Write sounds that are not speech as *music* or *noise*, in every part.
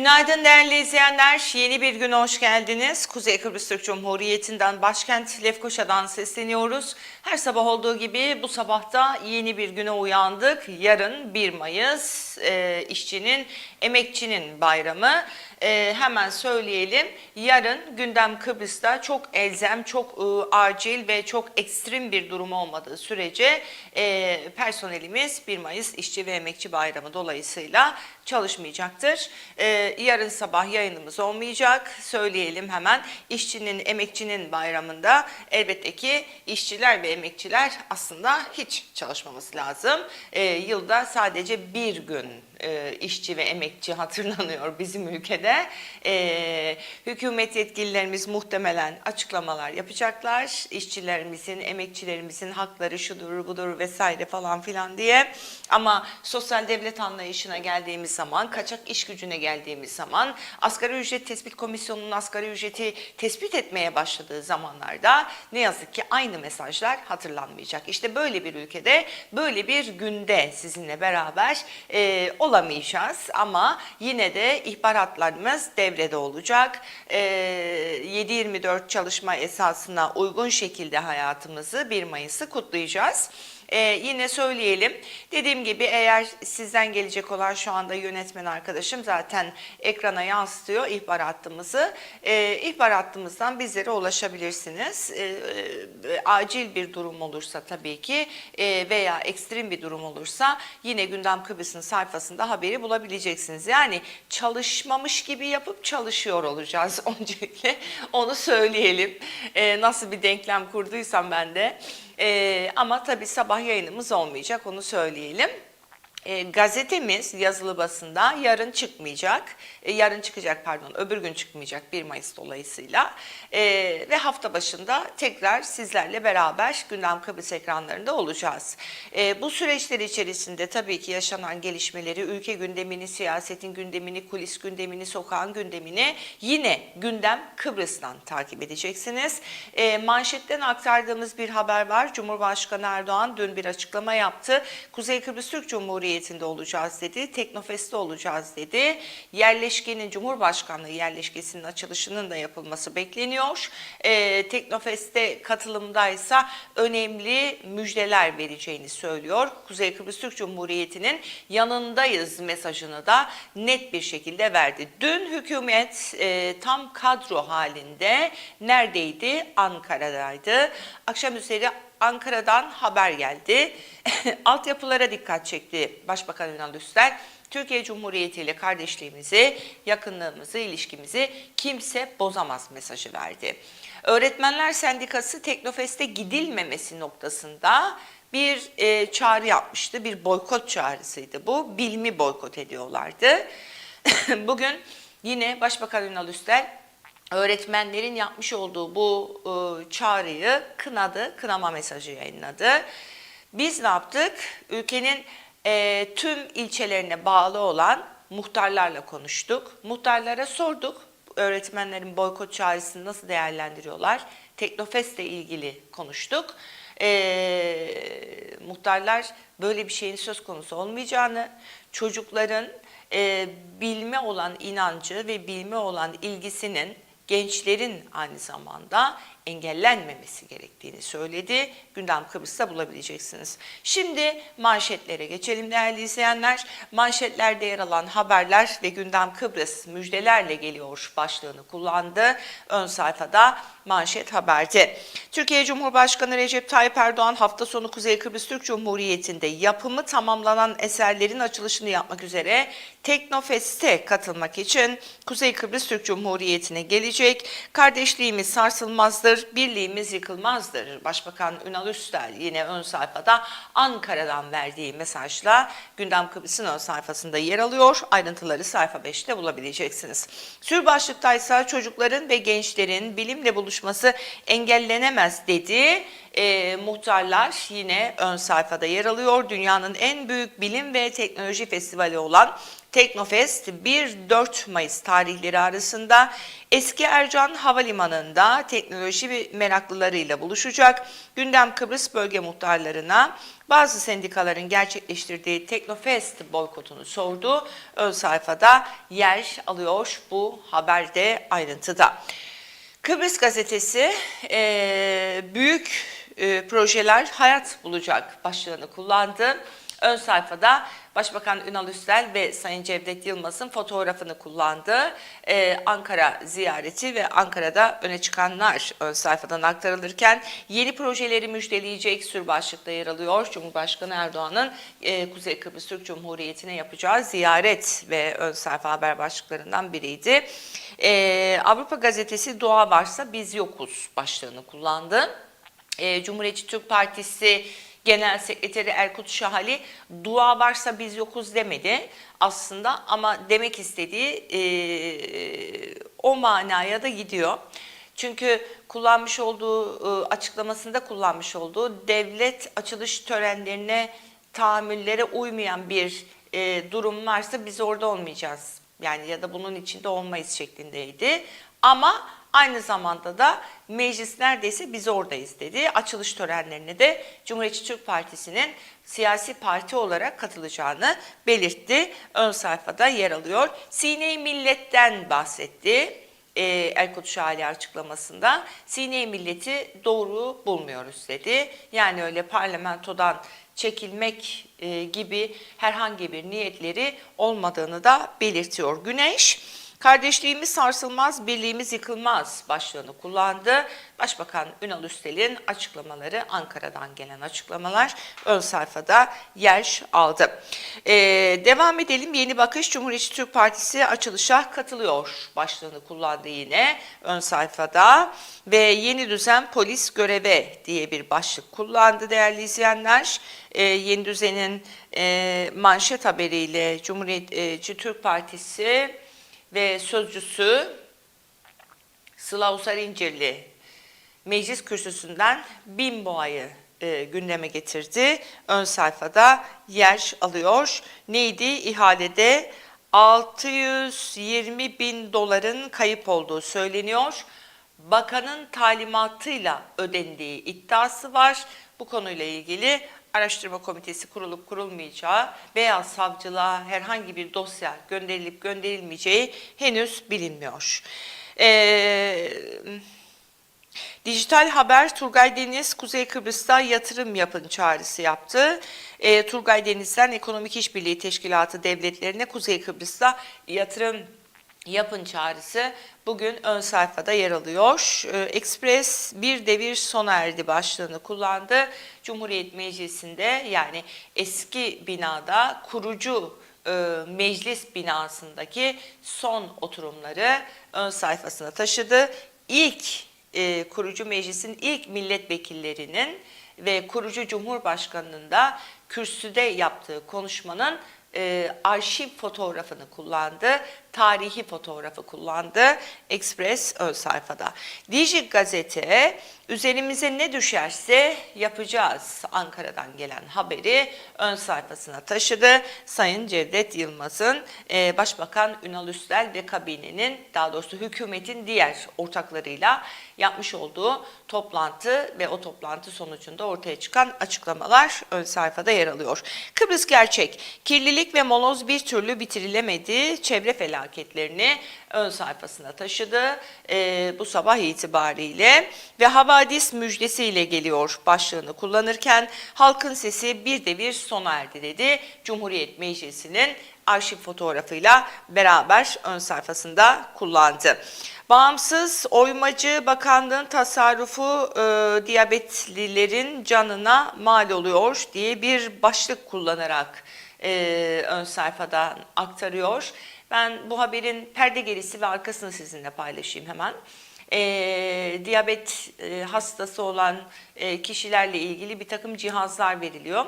Günaydın değerli izleyenler. Yeni bir güne hoş geldiniz. Kuzey Kıbrıs Türk Cumhuriyeti'nden başkent Lefkoşa'dan sesleniyoruz. Her sabah olduğu gibi bu sabahta yeni bir güne uyandık. Yarın 1 Mayıs e, işçinin, emekçinin bayramı. E, hemen söyleyelim. Yarın gündem Kıbrıs'ta çok elzem, çok e, acil ve çok ekstrem bir durum olmadığı sürece e, personelimiz 1 Mayıs İşçi ve Emekçi Bayramı dolayısıyla çalışmayacaktır. E, yarın sabah yayınımız olmayacak. Söyleyelim hemen. İşçinin, emekçinin bayramında elbette ki işçiler ve emekçiler aslında hiç çalışmaması lazım. E, yılda sadece bir gün e, işçi ve emekçi hatırlanıyor bizim ülkede. E, hükümet yetkililerimiz muhtemelen açıklamalar yapacaklar. İşçilerimizin, emekçilerimizin hakları şudur budur vesaire falan filan diye. Ama sosyal devlet anlayışına geldiğimiz zaman, kaçak iş gücüne geldiğimiz zaman, asgari ücret tespit komisyonunun asgari ücreti tespit etmeye başladığı zamanlarda ne yazık ki aynı mesajlar hatırlanmayacak. İşte böyle bir ülkede, böyle bir günde sizinle beraber e, olamayacağız ama yine de ihbaratlarımız devrede olacak. E, 7-24 çalışma esasına uygun şekilde hayatımızı 1 Mayıs'ı kutlayacağız. Ee, yine söyleyelim. Dediğim gibi eğer sizden gelecek olan şu anda yönetmen arkadaşım zaten ekrana yansıtıyor ihbar hattımızı. Ee, ihbar hattımızdan bizlere ulaşabilirsiniz. Ee, e, acil bir durum olursa tabii ki e, veya ekstrem bir durum olursa yine Gündem Kıbrıs'ın sayfasında haberi bulabileceksiniz. Yani çalışmamış gibi yapıp çalışıyor olacağız *laughs* öncelikle. Onu söyleyelim. Ee, nasıl bir denklem kurduysam ben de. Ee, ama tabii sabah yayınımız olmayacak onu söyleyelim. E, gazetemiz yazılı basında yarın çıkmayacak, E, yarın çıkacak pardon öbür gün çıkmayacak 1 Mayıs dolayısıyla E, ve hafta başında tekrar sizlerle beraber gündem Kıbrıs ekranlarında olacağız. E, bu süreçler içerisinde tabii ki yaşanan gelişmeleri, ülke gündemini, siyasetin gündemini, kulis gündemini, sokağın gündemini yine gündem Kıbrıs'tan takip edeceksiniz. E, manşetten aktardığımız bir haber var. Cumhurbaşkanı Erdoğan dün bir açıklama yaptı. Kuzey Kıbrıs Türk Cumhuriyeti'nde olacağız dedi. Teknofest'te olacağız dedi. Yerleşkenin, Cumhurbaşkanlığı yerleşkesinin açılışının da yapılması bekleniyor. E, Teknofest'te katılımdaysa önemli müjdeler vereceğini söylüyor. Kuzey Kıbrıs Türk Cumhuriyeti'nin yanındayız mesajını da net bir şekilde verdi. Dün hükümet e, tam kadro halinde neredeydi? Ankara'daydı. Akşam üzeri Ankara'dan haber geldi. *laughs* Altyapılara dikkat çekti Başbakan Ünal Üstel. Türkiye Cumhuriyeti ile kardeşliğimizi, yakınlığımızı, ilişkimizi kimse bozamaz mesajı verdi. Öğretmenler Sendikası Teknofest'e gidilmemesi noktasında bir e, çağrı yapmıştı. Bir boykot çağrısıydı bu. Bilmi boykot ediyorlardı. *laughs* Bugün yine Başbakan Ünal Üstel öğretmenlerin yapmış olduğu bu e, çağrıyı kınadı, kınama mesajı yayınladı. Biz ne yaptık? Ülkenin e, tüm ilçelerine bağlı olan muhtarlarla konuştuk. Muhtarlara sorduk öğretmenlerin boykot çağrısını nasıl değerlendiriyorlar? Teknofest ile ilgili konuştuk. E, muhtarlar böyle bir şeyin söz konusu olmayacağını, çocukların e, bilme olan inancı ve bilme olan ilgisinin gençlerin aynı zamanda engellenmemesi gerektiğini söyledi. Gündem Kıbrıs'ta bulabileceksiniz. Şimdi manşetlere geçelim değerli izleyenler. Manşetlerde yer alan haberler ve Gündem Kıbrıs müjdelerle geliyor başlığını kullandı. Ön sayfada manşet haberde. Türkiye Cumhurbaşkanı Recep Tayyip Erdoğan hafta sonu Kuzey Kıbrıs Türk Cumhuriyeti'nde yapımı tamamlanan eserlerin açılışını yapmak üzere Teknofest'e katılmak için Kuzey Kıbrıs Türk Cumhuriyeti'ne gelecek. Kardeşliğimiz sarsılmazdır, birliğimiz yıkılmazdır. Başbakan Ünal Üstel yine ön sayfada Ankara'dan verdiği mesajla Gündem Kıbrıs'ın ön sayfasında yer alıyor. Ayrıntıları sayfa 5'te bulabileceksiniz. Sür başlıkta ise çocukların ve gençlerin bilimle buluşması engellenemez dedi. E, muhtarlar yine ön sayfada yer alıyor. Dünyanın en büyük bilim ve teknoloji festivali olan Teknofest 1-4 Mayıs tarihleri arasında Eski Ercan Havalimanı'nda teknoloji meraklılarıyla buluşacak. Gündem Kıbrıs bölge muhtarlarına bazı sendikaların gerçekleştirdiği Teknofest boykotunu sordu. Ön sayfada yer alıyor bu haberde ayrıntıda. Kıbrıs gazetesi eee, büyük eee, projeler hayat bulacak başlığını kullandı. Ön sayfada Başbakan Ünal Üstel ve Sayın Cevdet Yılmaz'ın fotoğrafını kullandı. Eee, Ankara ziyareti ve Ankara'da öne çıkanlar ön sayfadan aktarılırken yeni projeleri müjdeleyecek sür başlıkta yer alıyor. Cumhurbaşkanı Erdoğan'ın eee, Kuzey Kıbrıs Türk Cumhuriyeti'ne yapacağı ziyaret ve ön sayfa haber başlıklarından biriydi. Eee, Avrupa Gazetesi Doğa Varsa Biz Yokuz başlığını kullandı. Eee, Cumhuriyetçi Türk Partisi Genel Sekreteri Erkut Şahali dua varsa biz yokuz demedi aslında ama demek istediği eee, o manaya da gidiyor. Çünkü kullanmış olduğu e, açıklamasında kullanmış olduğu devlet açılış törenlerine tahammüllere uymayan bir e, durum varsa biz orada olmayacağız. Yani ya da bunun içinde olmayız şeklindeydi. Ama aynı zamanda da meclis neredeyse biz oradayız dedi. Açılış törenlerine de Cumhuriyetçi Türk Partisi'nin siyasi parti olarak katılacağını belirtti. Ön sayfada yer alıyor. Sine-i Millet'ten bahsetti e, Erkut Şahali açıklamasında Sine milleti doğru bulmuyoruz dedi. Yani öyle parlamentodan çekilmek e, gibi herhangi bir niyetleri olmadığını da belirtiyor. Güneş Kardeşliğimiz sarsılmaz, birliğimiz yıkılmaz başlığını kullandı. Başbakan Ünal Üstel'in açıklamaları, Ankara'dan gelen açıklamalar ön sayfada yer aldı. Ee, devam edelim. Yeni Bakış Cumhuriyetçi Türk Partisi açılışa katılıyor başlığını kullandı yine ön sayfada. Ve yeni düzen polis göreve diye bir başlık kullandı değerli izleyenler. Ee, yeni düzenin e, manşet haberiyle Cumhuriyetçi Türk Partisi ve sözcüsü Sıla Usar İncirli meclis kürsüsünden bin boğayı e, gündeme getirdi. Ön sayfada yer alıyor. Neydi? İhalede 620 bin doların kayıp olduğu söyleniyor. Bakanın talimatıyla ödendiği iddiası var. Bu konuyla ilgili araştırma komitesi kurulup kurulmayacağı veya savcılığa herhangi bir dosya gönderilip gönderilmeyeceği henüz bilinmiyor. Ee, Dijital Haber Turgay Deniz Kuzey Kıbrıs'ta yatırım yapın çağrısı yaptı. E, Turgay Deniz'den Ekonomik İşbirliği Teşkilatı devletlerine Kuzey Kıbrıs'ta yatırım yapın çağrısı bugün ön sayfada yer alıyor. Ee, Express bir devir sona erdi başlığını kullandı. Cumhuriyet Meclisi'nde yani eski binada kurucu e, meclis binasındaki son oturumları ön sayfasına taşıdı. İlk e, kurucu meclisin ilk milletvekillerinin ve kurucu cumhurbaşkanının da kürsüde yaptığı konuşmanın e, arşiv fotoğrafını kullandı, tarihi fotoğrafı kullandı Express ön sayfada. Dijik Gazete üzerimize ne düşerse yapacağız Ankara'dan gelen haberi ön sayfasına taşıdı. Sayın Cevdet Yılmaz'ın e, Başbakan Ünal Üstel ve kabinenin daha doğrusu hükümetin diğer ortaklarıyla yapmış olduğu toplantı ve o toplantı sonucunda ortaya çıkan açıklamalar ön sayfada yer alıyor. Kıbrıs gerçek. Kirlilik ve moloz bir türlü bitirilemedi. Çevre felaketi felaketlerini ön sayfasına taşıdı e, bu sabah itibariyle ve havadis müjdesiyle geliyor başlığını kullanırken halkın sesi bir devir sona erdi dedi. Cumhuriyet Meclisi'nin arşiv fotoğrafıyla beraber ön sayfasında kullandı. Bağımsız Oymacı Bakanlığın tasarrufu e, diyabetlilerin canına mal oluyor diye bir başlık kullanarak e, ön sayfadan aktarıyor. Ben bu haberin perde gerisi ve arkasını sizinle paylaşayım hemen. E, diyabet e, hastası olan e, kişilerle ilgili bir takım cihazlar veriliyor.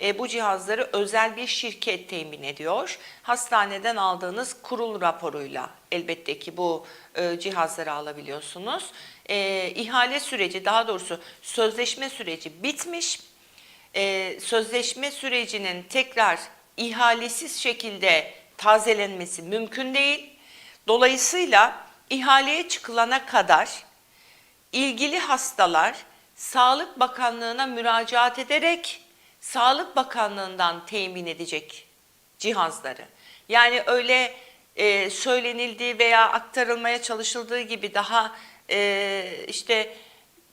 E, bu cihazları özel bir şirket temin ediyor. Hastaneden aldığınız kurul raporuyla elbette ki bu e, cihazları alabiliyorsunuz. E, ihale süreci daha doğrusu sözleşme süreci bitmiş. E, sözleşme sürecinin tekrar ihalesiz şekilde tazelenmesi mümkün değil. Dolayısıyla ihaleye çıkılana kadar ilgili hastalar Sağlık Bakanlığı'na müracaat ederek Sağlık Bakanlığı'ndan temin edecek cihazları. Yani öyle e, söylenildiği veya aktarılmaya çalışıldığı gibi daha e, işte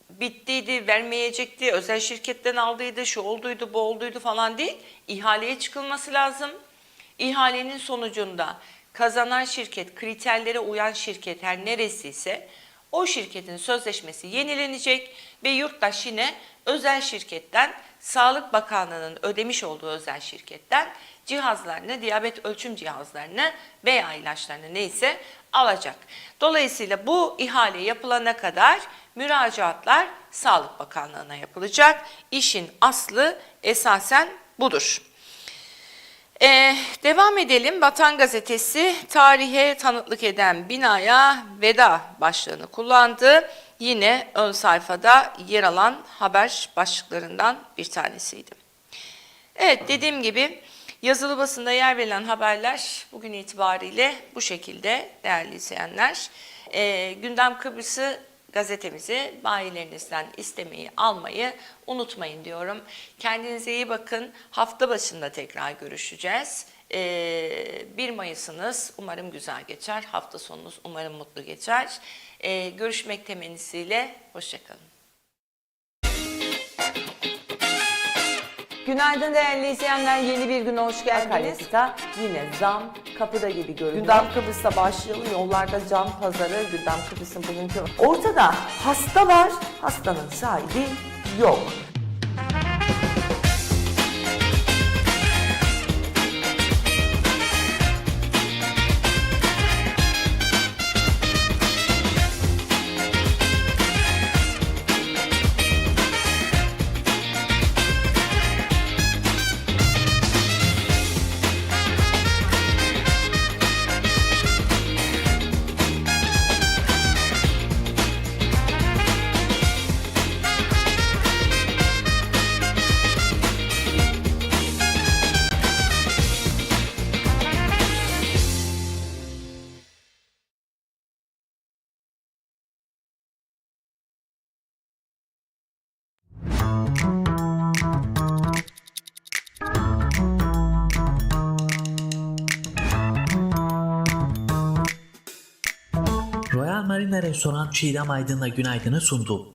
bittiydi, vermeyecekti, özel şirketten aldıydı, şu olduydu, bu olduydu falan değil. İhaleye çıkılması lazım. İhalenin sonucunda kazanan şirket, kriterlere uyan şirket her neresiyse o şirketin sözleşmesi yenilenecek ve yurttaş yine özel şirketten Sağlık Bakanlığı'nın ödemiş olduğu özel şirketten cihazlarını, diyabet ölçüm cihazlarını veya ilaçlarını neyse alacak. Dolayısıyla bu ihale yapılana kadar müracaatlar Sağlık Bakanlığı'na yapılacak. İşin aslı esasen budur. Ee, devam edelim. Vatan Gazetesi tarihe tanıklık eden binaya veda başlığını kullandı. Yine ön sayfada yer alan haber başlıklarından bir tanesiydi. Evet dediğim gibi yazılı basında yer verilen haberler bugün itibariyle bu şekilde değerli izleyenler. Ee, Gündem Kıbrıs'ı gazetemizi bayilerinizden istemeyi almayı unutmayın diyorum. Kendinize iyi bakın. Hafta başında tekrar görüşeceğiz. Ee, 1 Mayıs'ınız umarım güzel geçer. Hafta sonunuz umarım mutlu geçer. Ee, görüşmek temennisiyle. Hoşçakalın. Günaydın değerli izleyenler. Yeni bir güne hoş geldiniz. Akaryakıta yine zam kapıda gibi görünüyor. Gündem Kıbrıs'ta başlayalım. Yollarda can pazarı. Gündem Kıbrıs'ın bugünkü... Ortada hasta var. Hastanın sahibi yok. Marina Restoran Çiğdem Aydın'la günaydını sundu.